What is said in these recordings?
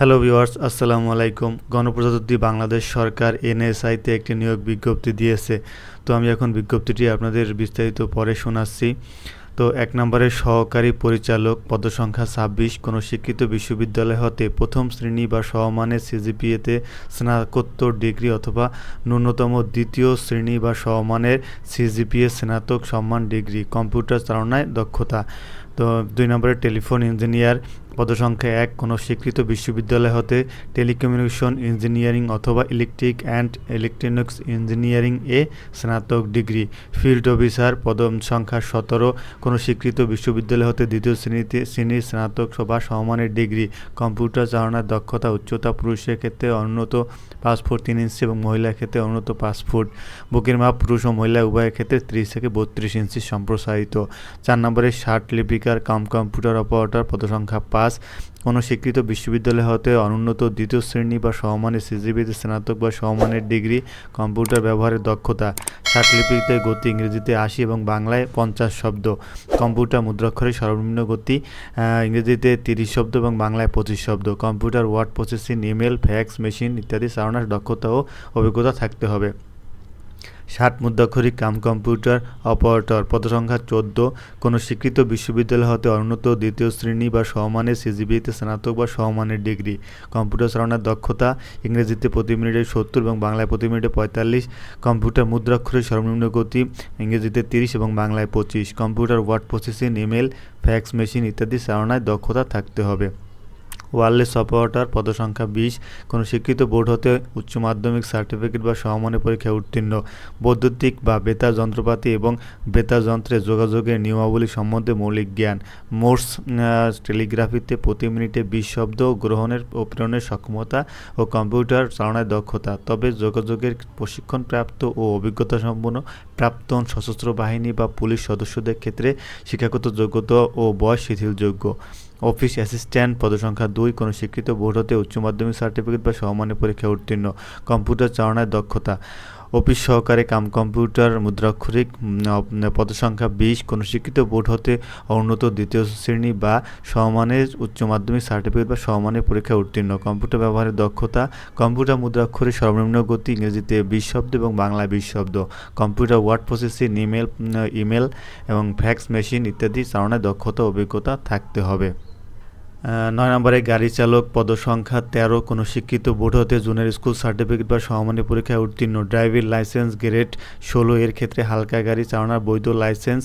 Hello viewers আসসালামু আলাইকুম গণপ্রজাতন্ত্রী বাংলাদেশ সরকার এনএসআইতে একটি নিয়োগ বিজ্ঞপ্তি দিয়েছে। তো আমি এখন বিজ্ঞপ্তিটি আপনাদের বিস্তারিত পরে শোনাচ্ছি। তো এক নম্বরের সহকারী পরিচালক পদসংখ্যা ছাব্বিশ, কোনো শিক্ষিত বিশ্ববিদ্যালয় হতে প্রথম শ্রেণি বা সমমানের সিজিপিএতে স্নাতকোত্তর ডিগ্রি অথবা ন্যূনতম দ্বিতীয় শ্রেণি বা সমমানের সিজিপিএ স্নাতক সম্মান ডিগ্রি, কম্পিউটার চালনায় দক্ষতা। তো দুই নম্বরে, টেলিফোন ইঞ্জিনিয়ার পদসংখ্যা এক, কোনো স্বীকৃত বিশ্ববিদ্যালয় হতে টেলিকমিউনিকেশন ইঞ্জিনিয়ারিং অথবা ইলেকট্রিক অ্যান্ড ইলেকট্রনিক্স ইঞ্জিনিয়ারিং এ স্নাতক ডিগ্রি। ফিল্ড অফিসার পদ সংখ্যা সতেরো, কোনো স্বীকৃত বিশ্ববিদ্যালয় হতে দ্বিতীয় শ্রেণীতে শ্রেণির স্নাতক বা সমমানের ডিগ্রি। কম্পিউটার চালনার দক্ষতা, উচ্চতা, পুরুষের ক্ষেত্রে পাঁচ ফুট তিন ইঞ্চি এবং মহিলার ক্ষেত্রে পাঁচ ফুট বুকের মাপ পুরুষ ও মহিলা উভয়ের ক্ষেত্রে ত্রিশ থেকে বত্রিশ ইঞ্চি সম্প্রসারিত। চার নম্বরে ষাট লিপিকার কাম কম্পিউটার অপারেটর, পদসংখ্যা পাঁচ। পাস কোনো স্বীকৃত বিশ্ববিদ্যালয় হতে অনুন্নত দ্বিতীয় শ্রেণি বা সমমানের সিজিবিতে স্নাতক বা সমমানের ডিগ্রি, কম্পিউটার ব্যবহারের দক্ষতা ষাটলিপিতে গতি ইংরেজিতে আশি এবং বাংলায় পঞ্চাশ শব্দ, কম্পিউটার মুদ্রাক্ষরের সর্বনিম্ন গতি ইংরেজিতে তিরিশ শব্দ এবং বাংলায় পঁচিশ শব্দ, computer word processing, email, fax, machine ইত্যাদি চালানোর দক্ষতা ও অভিজ্ঞতা থাকতে হবে। ষাট মুদ্রাক্ষরিক কাম কম্পিউটার অপারেটর পদসংখ্যা চোদ্দ। কোনো স্বীকৃত বিশ্ববিদ্যালয় হতে অনুন্নত দ্বিতীয় শ্রেণি বা সমমানের সিজিবিতে স্নাতক বা সমমানের ডিগ্রি। কম্পিউটার চালানোর দক্ষতা, ইংরেজিতে প্রতি মিনিটে সত্তর এবং বাংলায় প্রতি মিনিটে পঁয়তাল্লিশ। কম্পিউটার মুদ্রাক্ষরের সর্বনিম্ন গতি, ইংরেজিতে তিরিশ এবং বাংলায় পঁচিশ। Computer word processing, email, fax machine ইত্যাদি চালনায় দক্ষতা থাকতে হবে। ওয়ারলেস অপারেটর পদসংখ্যা বিশ, কোনো স্বীকৃত বোর্ড হতে উচ্চ মাধ্যমিক সার্টিফিকেট বা সমমানের পরীক্ষায় উত্তীর্ণ। বৈদ্যুতিক বা বেতার যন্ত্রপাতি এবং বেতার যন্ত্রে যোগাযোগের নিয়মাবলী সম্বন্ধে মৌলিক জ্ঞান। মোর্স টেলিগ্রাফিতে প্রতি মিনিটে বিশ শব্দ গ্রহণের ও প্রেরণের সক্ষমতা ও কম্পিউটার চালনায় দক্ষতা। তবে যোগাযোগের প্রশিক্ষণপ্রাপ্ত ও অভিজ্ঞতা সম্পন্ন প্রাক্তন সশস্ত্র বাহিনী বা পুলিশ সদস্যদের ক্ষেত্রে শিক্ষাগত যোগ্যতা ও বয়স শিথিলযোগ্য। অফিস অ্যাসিস্ট্যান্ট পদসংখ্যা দুই, কোনো শিক্ষিত বোর্ড হতে উচ্চ মাধ্যমিক সার্টিফিকেট বা সমমানের পরীক্ষায় উত্তীর্ণ। কম্পিউটার চালনায় দক্ষতা। অফিস সহকারে কাম কম্পিউটার, মুদ্রাক্ষরিক পদসংখ্যা বিশ, কোনো শিক্ষিত বোর্ড হতে উন্নত দ্বিতীয় শ্রেণি বা সমমানের উচ্চ মাধ্যমিক সার্টিফিকেট বা সমমানের পরীক্ষায় উত্তীর্ণ। কম্পিউটার ব্যবহারের দক্ষতা। কম্পিউটার মুদ্রাক্ষরের সর্বনিম্ন গতি, ইংরেজিতে বিশ শব্দ এবং বাংলায় বিশ শব্দ। Computer word processing, email email এবং ফ্যাক্স মেশিন ইত্যাদি চালনায় দক্ষতা অভিজ্ঞতা থাকতে হবে। নয় নম্বরে গাড়ি চালক পদসংখ্যা তেরো, কোনো শিক্ষিত বোর্ড হতে জুনিয়র স্কুল সার্টিফিকেট বা সমমানের পরীক্ষায় উত্তীর্ণ। ড্রাইভিং লাইসেন্স গ্রেড ষোলো, এর ক্ষেত্রে হালকা গাড়ি চালানোর বৈধ লাইসেন্স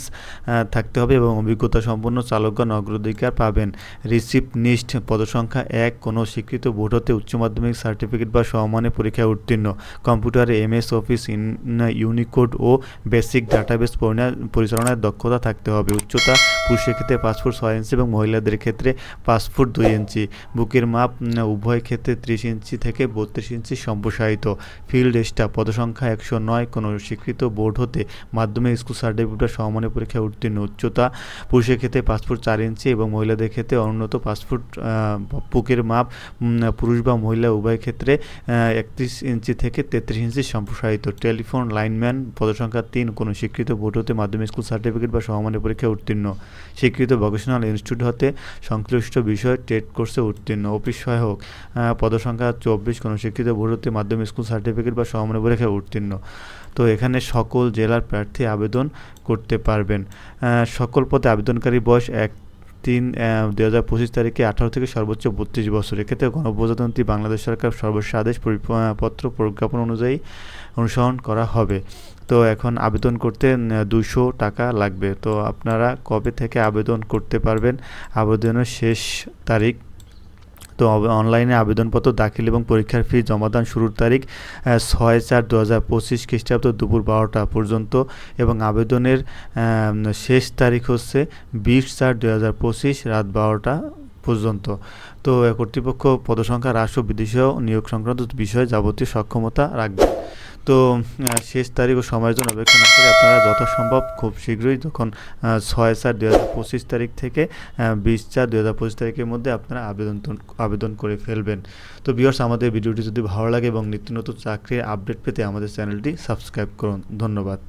থাকতে হবে এবং অভিজ্ঞতা সম্পন্ন চালকগণ অগ্রাধিকার পাবেন। রিসিপ্ট নিস্ট পদসংখ্যা এক, কোনো স্বীকৃত বোর্ড হতে উচ্চ মাধ্যমিক সার্টিফিকেট বা সমমানের পরীক্ষায় উত্তীর্ণ। কম্পিউটারে, এমএস অফিস, ইন, ইউনিকোড ও বেসিক ডাটাবেস পরিচালনার দক্ষতা থাকতে হবে। উচ্চতা, পুরুষের ক্ষেত্রে পাসপোর্ট ছয় এবং মহিলাদের ক্ষেত্রে পাঁচ পাঁচ ফুট দুই ইঞ্চি, বুকের মাপ উভয় ক্ষেত্রে ত্রিশ ইঞ্চি থেকে বত্রিশ ইঞ্চি সম্প্রসারিত। ফিল্ড স্টাফ পদসংখ্যা একশো নয়, কোনো স্বীকৃত বোর্ড হতে মাধ্যমিক স্কুল সার্টিফিকেট সমমানের পরীক্ষায় উত্তীর্ণ। উচ্চতা, পুরুষের ক্ষেত্রে পাঁচ ফুট চার ইঞ্চি এবং মহিলাদের ক্ষেত্রে অনুন্নত পাঁচ ফুট বুকের মাপ পুরুষ বা মহিলা উভয় ক্ষেত্রে একত্রিশ ইঞ্চি থেকে তেত্রিশ ইঞ্চি সম্প্রসারিত। টেলিফোন লাইনম্যান, পদসংখ্যা তিন, কোনো স্বীকৃত বোর্ড হতে মাধ্যমিক স্কুল সার্টিফিকেট বা সমমানের পরীক্ষায় উত্তীর্ণ। স্বীকৃত ভোকেশনাল ইনস্টিটিউট হতে সংশ্লিষ্ট বিষয়ে টেট কোর্সে উত্তীর্ণ। অফিস সহায়ক পদসংখ্যা চব্বিশ কোনো শিক্ষিত ভর্তি, মাধ্যমিক স্কুল সার্টিফিকেট বা সমন্বয় পরীক্ষায় উত্তীর্ণ। তো এখানে সকল জেলার প্রার্থী আবেদন করতে পারবেন। সকল পদে আবেদনকারী বয়স এক তিন দু হাজার পঁচিশ তারিখে আঠারো থেকে সর্বোচ্চ বত্রিশ বছর। এক্ষেত্রে গণপ্রজাতন্ত্রী বাংলাদেশ সরকার সর্বোচ্চ আদেশ পত্র প্রজ্ঞাপন অনুযায়ী অনুসরণ করা হবে। তো এখন আবেদন করতে দুশো টাকা লাগবে। তো আপনারা কবে থেকে আবেদন করতে পারবেন? আবেদনের শেষ তারিখ তো অনলাইনে আবেদনপত্র, দাখিল এবং পরীক্ষার ফি জমাদান শুরুর তারিখ ছয় চার দু হাজার পঁচিশ খ্রিস্টাব্দ দুপুর বারোটা পর্যন্ত এবং আবেদনের শেষ তারিখ হচ্ছে বিশ চার দু হাজার পঁচিশ রাত বারোটা পর্যন্ত। তো কর্তৃপক্ষ পদসংখ্যা হ্রাস ও বিদেশীয় নিয়োগ সংক্রান্ত বিষয়ে যাবতীয় সক্ষমতা রাখবে। তো শেষ তারিখ ও সময়ের জন্য অপেক্ষা না করে আপনারা যথাসম্ভব খুব শীঘ্রই যখন ছয় চার দু হাজার পঁচিশ তারিখ থেকে বিশ চার দু হাজার পঁচিশ তারিখের মধ্যে আপনারা আবেদন আবেদন করে ফেলবেন। তো বিয়ার্স আমাদের ভিডিওটি যদি ভালো লাগে এবং নিত্য নতুন চাকরির আপডেট পেতে আমাদের চ্যানেলটি সাবস্ক্রাইব করুন। ধন্যবাদ।